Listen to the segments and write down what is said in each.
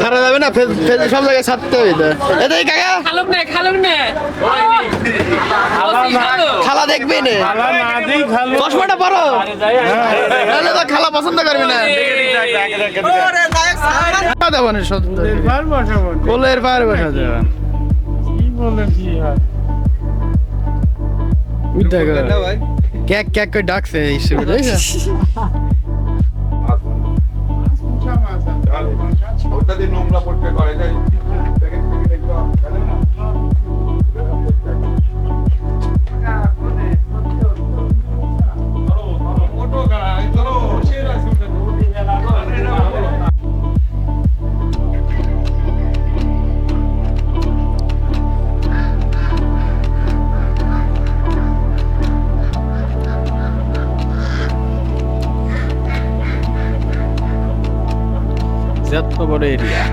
ছাড়া যাবে না সব জায়গায় ছাড়তে হবে তো। এটাই কাকা। খালুক নে খালুক নে। খালা দেখবি না। খালা না দিই খালু চশমাটা পরো। নাহলে তো খালা পছন্দ করবি না। সত্য কোলের পার বসা দেবেন কি বলে কি হয়? দেখো ক্যাক ক্যাক করে ডাকছে এই দিয়ে নোংরা পরিষ্কার করে বড় এরিয়া।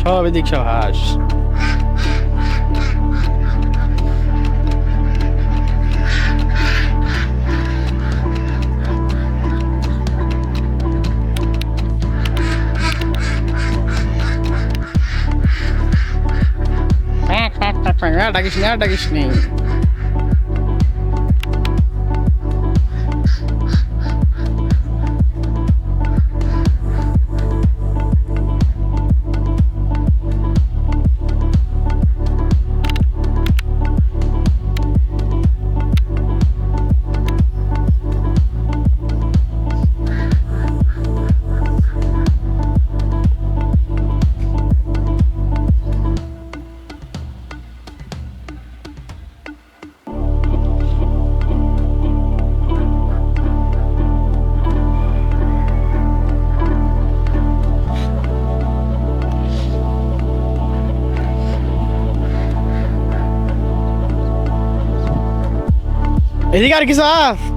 সব এদিক সব হাঁস। আর ডাকিস নি ডাকিস নি। এদিকে আর কিছু আস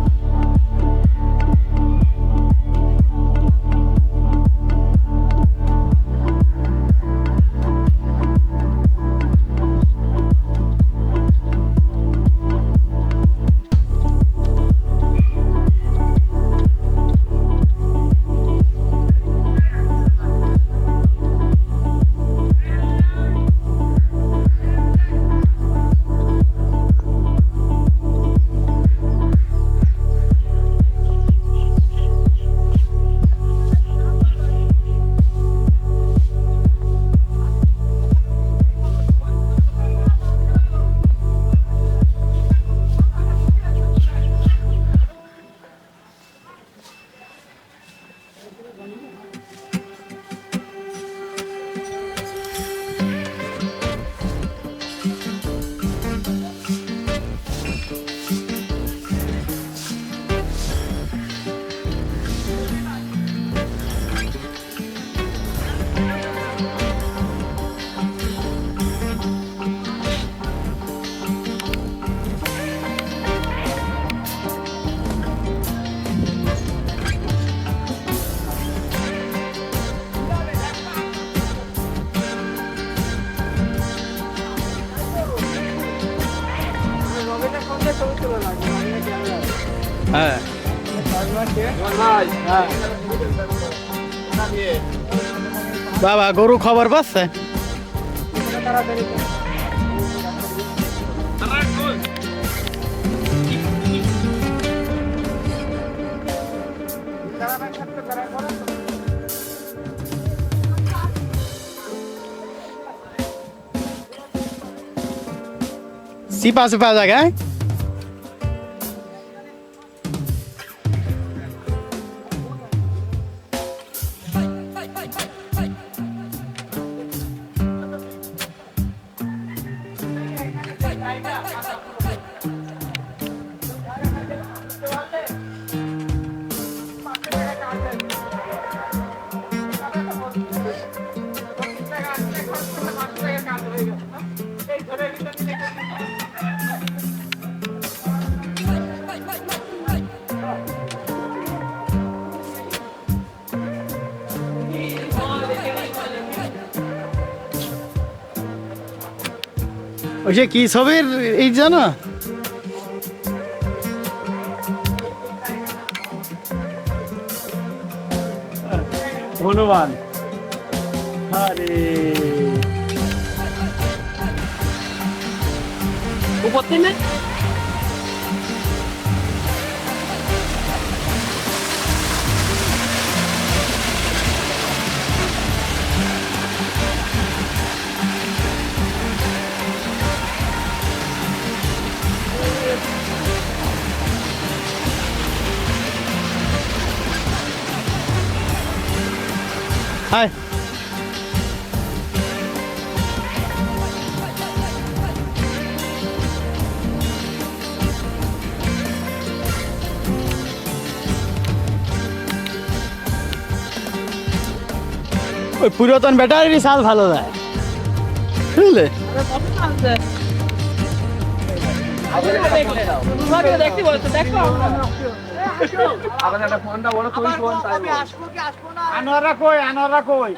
হ্যাঁ। বাবা গরু খবর পাচ্ছে? সিপা সিপা জায়গায় ওই যে কি সবের এই জানো? হনুমান। উপত্যকা হাই ওই পুরাতন ব্যাটারির সাল ভালো দেয়। বুঝলে? দেখতে বলছো দেখো। আবার একটা ফোনটা বড় তুই ফোন আনোয়ারা কই? আনোয়ারা কই?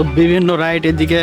তো বিভিন্ন রাইড এদিকে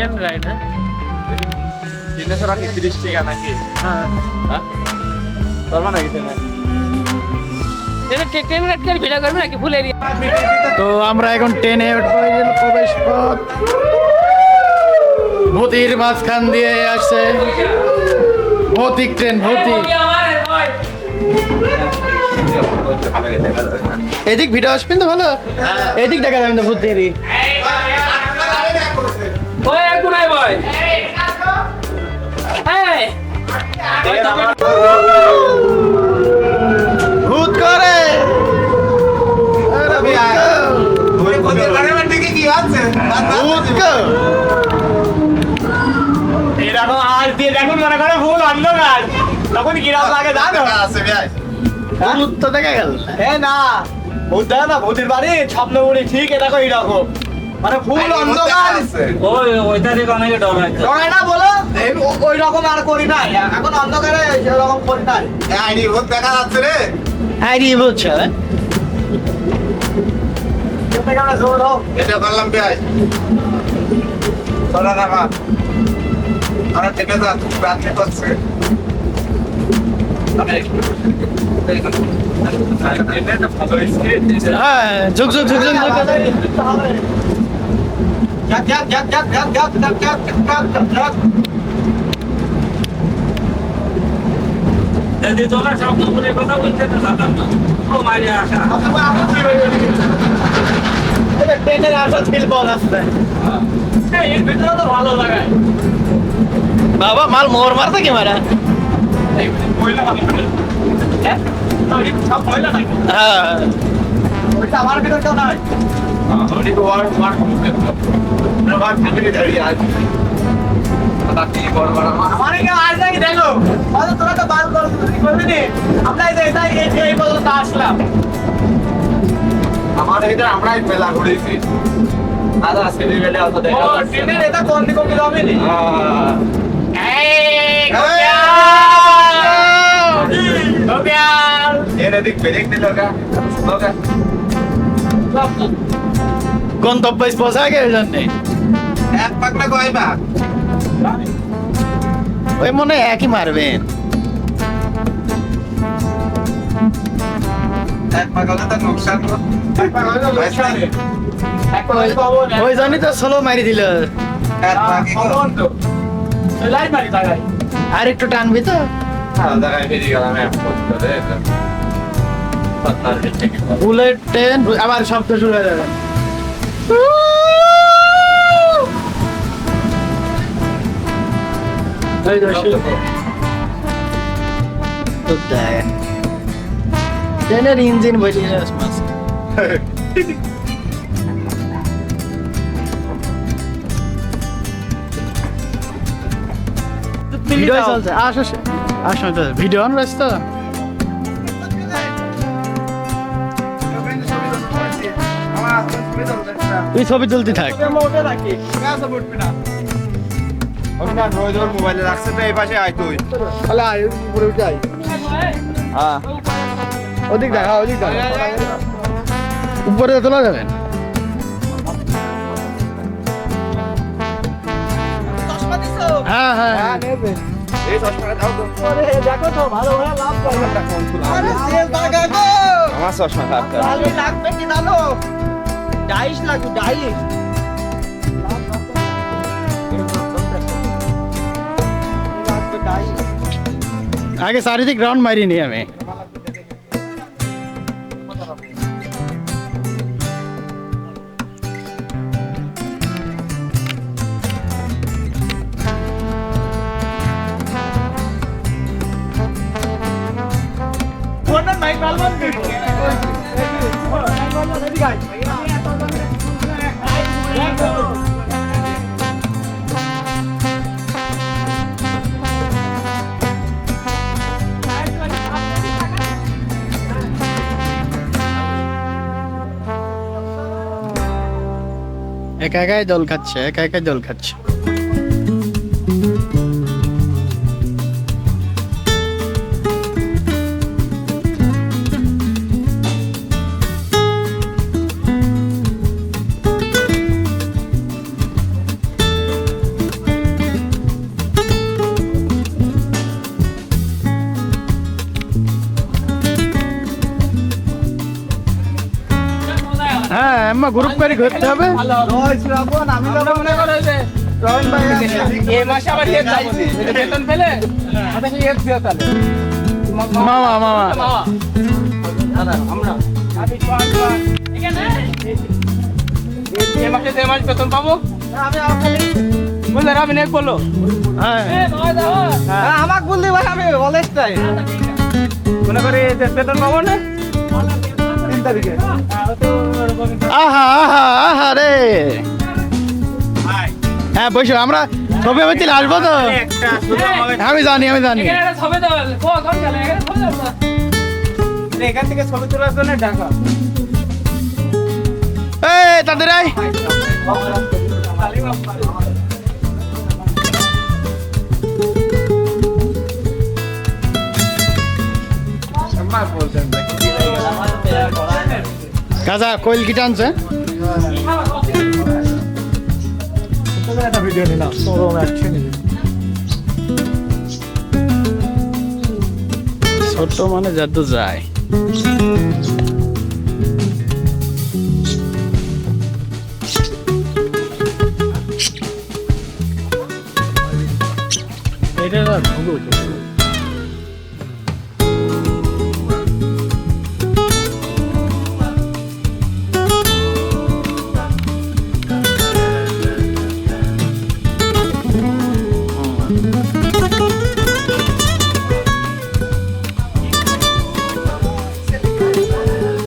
लेफ्ट राइट এরিয়া তো আমরা এখন ট্রেনে প্রবেশ পথ। ভূতির মাঝখান দিয়ে আসছে। ভৌতিক ট্রেন ভৌতিক। এদিক ভিডিও আসবেন তো ভালো? এদিক দেখা যাবেন তো ভূতিরই ওই কোনায় এই। ভূত করে। এরকম আজ দিয়ে দেখুন মনে করে ভুল অন্ধকার। তখন কীরকম লাগে জানো? ভূত তো দেখা গেল। এ না ভূত দেখো না ভূতের বাড়ি স্বপ্ন বলি ঠিক এ দেখো এইরকম। মানে ফুল অন্ধকার। ওই এখন অন্ধকারে ওরকম দেখা যাচ্ছে থেকে হ্যাঁ যোগ যোগ যোগ যোগ বাবা মাল মোর মারছে কি মারা হ্যাঁ আমার ভিতরে নাই ওয়ার্ড মার্ক প্রভাত ফ্যামিলি দাঁড়িয়ে আছে আমার এটা আমরাই দিক ব্রেক দিল গন্তব্য পৌঁছা গে জানে এক পাক না কয় পাক ওই মনে হয় একই মারবেন ওই জন্যই তো সোলো মারি দিল। এক পাক লাইট মারি তাগাই আর একটু টানবি তো। বুলেট ট্রেন আবার শব্দ শুরু হয়ে যাবে। ট্রেনের ইঞ্জিন বসে ভিডিও চলছে। আসো আসো। ভিডিও অন রয়েছে তো তুই ছবি তুলতে থাক। মোবাইলে রাখছে তো এই পাশে আয় তুই। তাহলে আয় উপরে উঠে আয়। হ্যাঁ। ওদিক দেখা ওদিক দেখা। উপরে তোলা যাবেন? হ্যাঁ হ্যাঁ। এই চশমাটা দাও তো। আরে দেখো তো ভালো ভালো লাভ করবে আরে সেল দাগা গো আমার চশমা খারাপ লাগবে কি ढाई लाख ढाई आगे सारी थी ग्राउंड मारी नहीं हमें। Guys, একা একাই জল খাচ্ছে একা একাই জল খাচ্ছে। মাস বেতন পাবো আমি আপনাকে বুঝলে রাবিন এক বলল হ্যাঁ আমাকে বললি ভাই আমি অলেস্টাই মনে করি যে বেতন পাবো না? তারিখে আহা আহা আহা রে। হ্যাঁ বসো আমরা ছবি আমি তিল আসব তো? আমি জানি আমি জানি। এখানে থেকে ছবি তোলার জন্য ঢাকা এই তাদের কাজা কোয়েল কি টানছে ভিডিও নিলাম ছোট মানে যত যায়। এটা না